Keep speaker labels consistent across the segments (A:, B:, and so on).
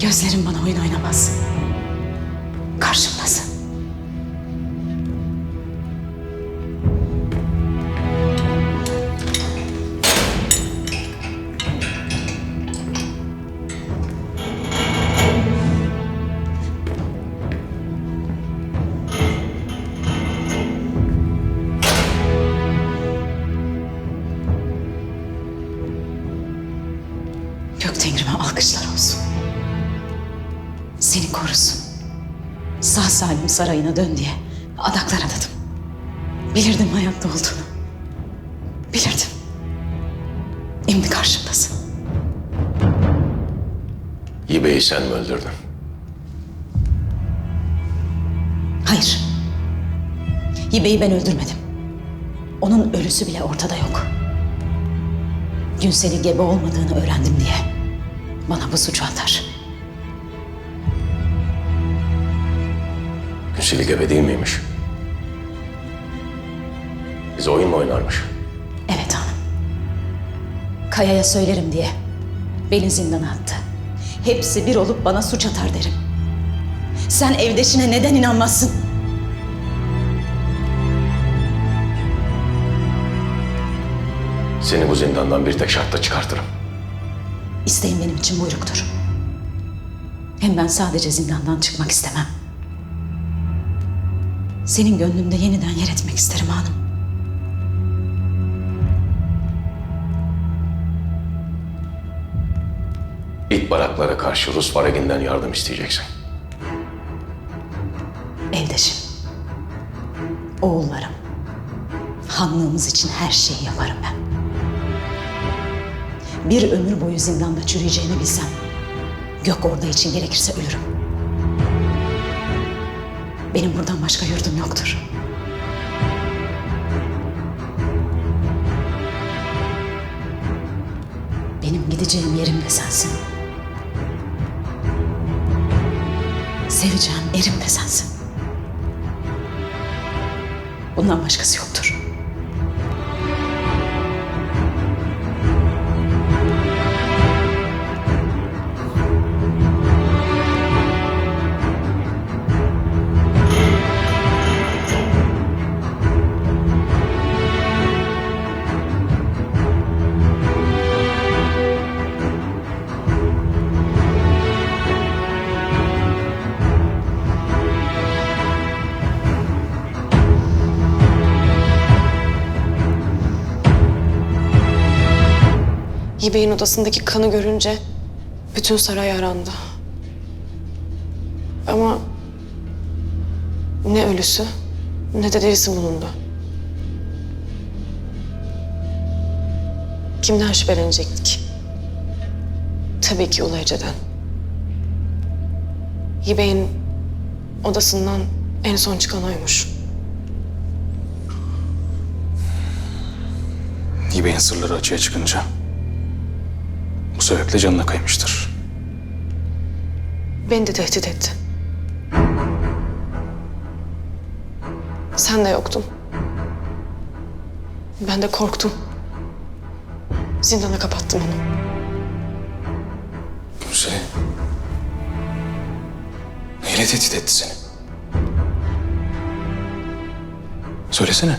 A: Gözlerin bana oyun oynamaz. Karşımdasın. Gök Tengrime alkışlar olsun. Seni korusun. Sağ salim sarayına dön diye adaklar adadım. Bilirdim hayatta olduğunu. Bilirdim. Şimdi karşımdasın.
B: Yibe'yi sen mi öldürdün?
A: Hayır. Hibe'yi ben öldürmedim. Onun ölüsü bile ortada yok. Günsel'i gebe olmadığını öğrendim diye bana bu suçu atar.
B: Gebe değil miymiş? Bize oyun mu oynarmış?
A: Evet hanım. Kaya'ya söylerim diye beni zindana attı. Hepsi bir olup bana suç atar derim. Sen evdeşine neden inanmazsın?
B: Seni bu zindandan bir tek şartla çıkartırım.
A: İsteğin benim için buyruktur. Hem ben sadece zindandan çıkmak istemem. Senin gönlümde yeniden yer etmek isterim hanım.
B: İt baraklara karşı Rus Vareginden yardım isteyeceksin.
A: Evdeşim. Oğullarım. Hanlığımız için her şeyi yaparım ben. Bir ömür boyu zindanda çürüyeceğini bilsem, gök orada için gerekirse ölürüm. Benim buradan başka yurdum yoktur. Benim gideceğim yerim de sensin. Seveceğim erim de sensin. Bundan başkası yoktur.
C: Yibe'nin odasındaki kanı görünce bütün saray arandı. Ama ne ölüsü ne de dirisi bulundu. Kimden şüphelenecektik? Tabii ki Ulu Ece'den. Yibe'nin odasından en son çıkan oymuş.
D: Hibe'nin sırları açığa çıkınca sebeple canına kaymıştır.
C: Beni de tehdit etti. Sen de yoktun. Ben de korktum. Zindana kapattım onu.
D: Günseli. Neyle tehdit etti seni? Söylesene.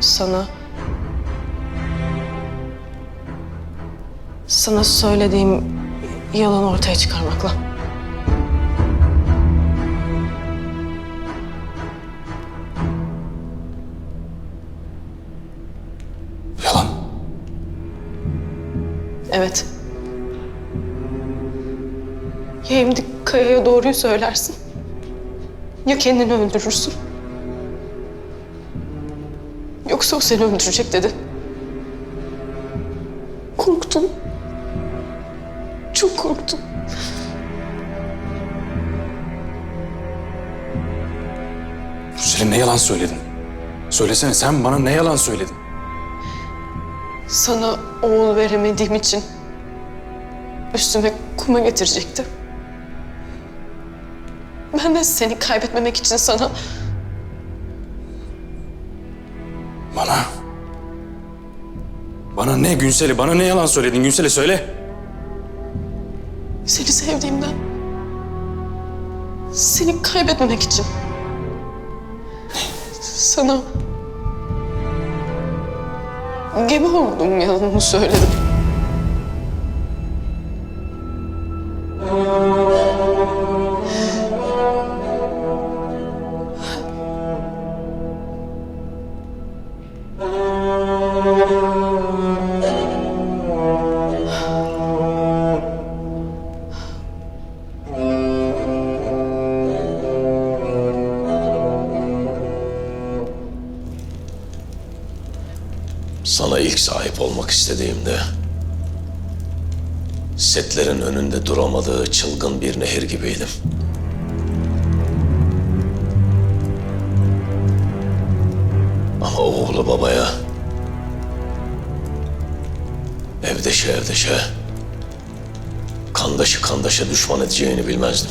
C: Sana... Sana söylediğim yalanı ortaya çıkarmakla.
D: Yalan.
C: Evet. Ya şimdi Kaya'ya doğruyu söylersin. Ya kendini öldürürsün. Yoksa o seni öldürecek dedi. Korktum. Çok korktum.
D: Güzelim ne yalan söyledin? Söylesene sen bana ne yalan söyledin?
C: Sana oğul veremediğim için üstüme kuma getirecekti. Ben de seni kaybetmemek için sana...
D: Bana? Bana ne Günsel'i, bana ne yalan söyledin Günsel'e söyle
C: seni sevdiğimden, seni kaybetmemek için sana gebe oldum yalanını söyledim.
B: Sana ilk sahip olmak istediğimde setlerin önünde duramadığı çılgın bir nehir gibiydim. Ama oğlu babaya evdeşe evdeşe kandaşı kandaşa düşman edeceğini bilmezdim.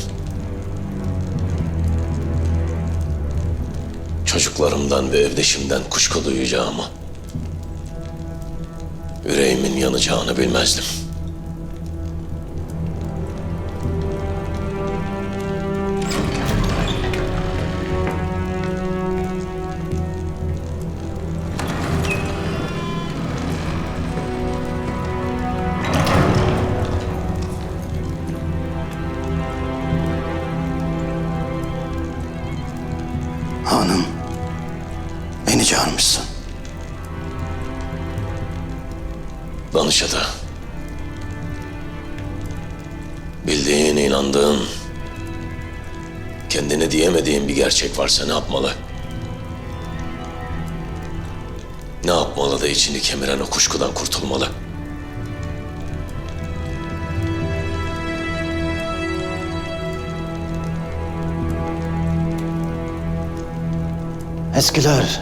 B: Çocuklarımdan ve evdeşimden kuşku duyacağımı Yüreğimin yanacağını bilmezdim. Danışada. Bildiğin, inandığın, kendine diyemediğin bir gerçek varsa ne yapmalı? Ne yapmalı da içini kemiren o kuşkudan kurtulmalı?
E: Eskiler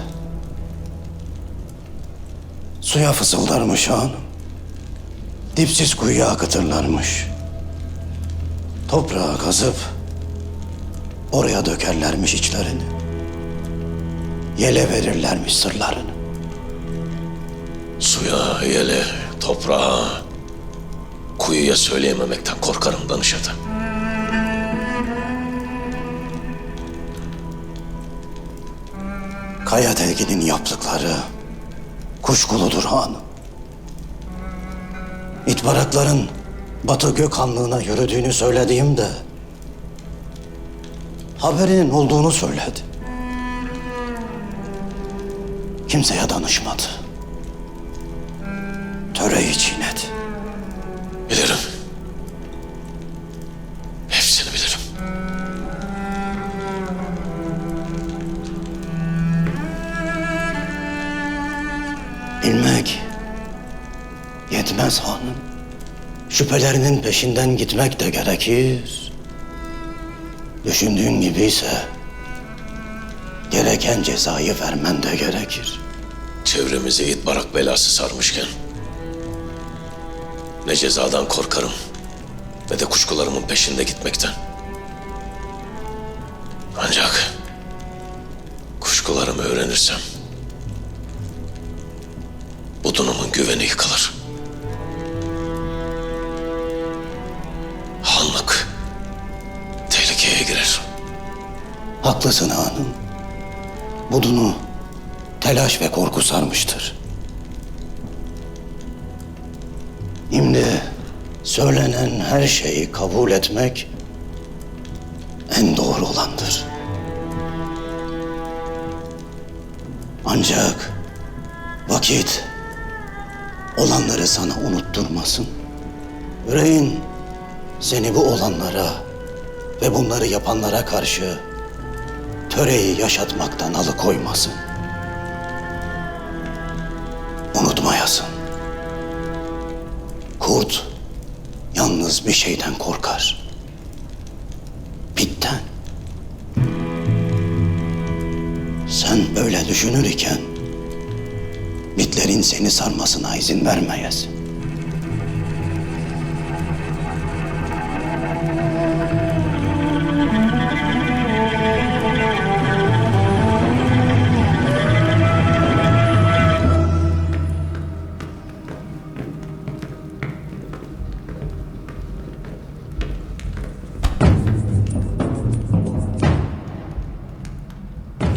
E: suya fısıldarmış hanım. Dipsiz kuyuya akıtırlarmış. Toprağa kazıp oraya dökerlermiş içlerini. Yele verirlermiş sırlarını.
B: Suya, yele, toprağa, kuyuya söyleyememekten korkarım danışada.
E: Kaya telkinin yaptıkları kuşkuludur hanım. İtbarakların Batı Gökhanlığı'na yürüdüğünü söylediğimde haberinin olduğunu söyledi. Kimseye danışmadı. Töreyi çiğnedi.
B: Bilirim.
E: Yetmez hanım. Şüphelerinin peşinden gitmek de gerekir. Düşündüğün gibi ise gereken cezayı vermen de gerekir.
B: Çevremizi it barak belası sarmışken ne cezadan korkarım ne de kuşkularımın peşinde gitmekten. Ancak kuşkularımı öğrenirsem budunumun güveni yıkılır.
E: Haklısın hanım. Budunu telaş ve korku sarmıştır. Şimdi söylenen her şeyi kabul etmek en doğru olandır. Ancak vakit olanları sana unutturmasın. Yüreğin seni bu olanlara ve bunları yapanlara karşı töreyi yaşatmaktan alıkoymasın. Unutmayasın. Kurt yalnız bir şeyden korkar. Bitten. düşünür iken mitlerin seni sarmasına izin vermeyez.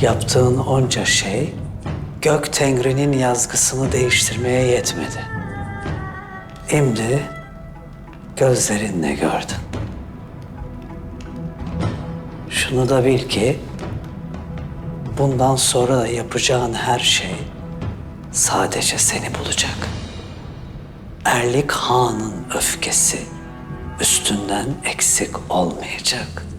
F: Yaptığın onca şey gök tengrinin yazgısını değiştirmeye yetmedi. Şimdi gözlerinle gördün. Şunu da bil ki bundan sonra da yapacağın her şey sadece seni bulacak. Erlik Han'ın öfkesi üstünden eksik olmayacak.